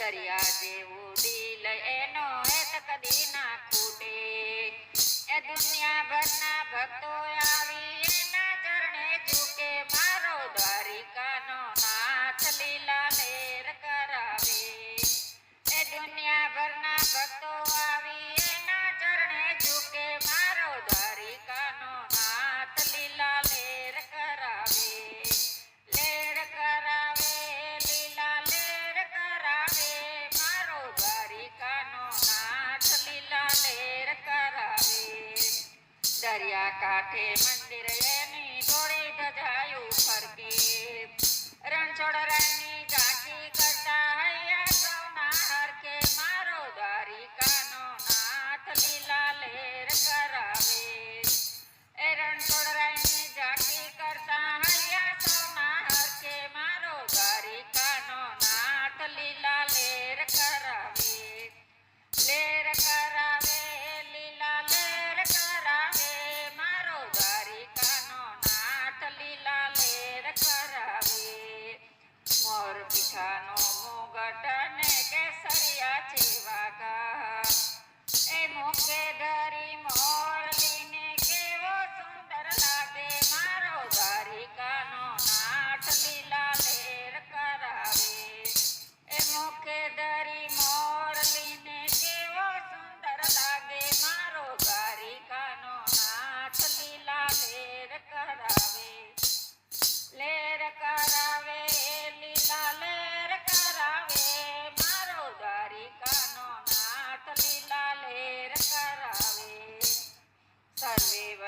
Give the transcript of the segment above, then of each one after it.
દરિયા જેવું દિલ એનો એત કદી ના ખૂટે. એ દુનિયા ભરના ભક્તો આવી એના ચરણે ઝૂકે. મારો દ્વારિકાનો નાથ લીલા લેર કરાવે. એ દુનિયા ભરના ભક્તો કાઠે કાંઠે મંદિર એની ધોળી ધજાયું ફરકે રણછોડ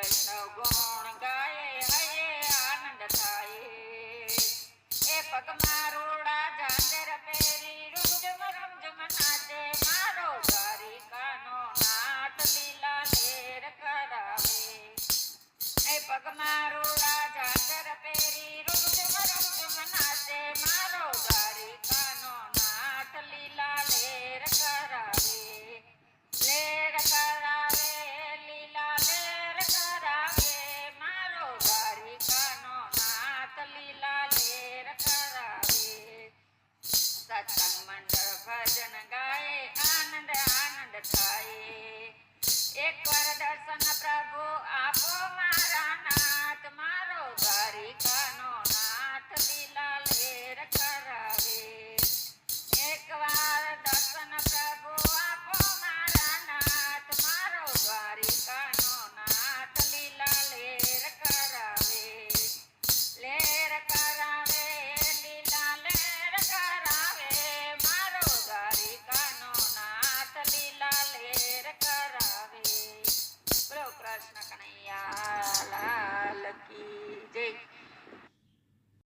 વૈષ્ણવ ગુણ ગાય હૈયે આનંદ થાય. એ પગ મારો Black.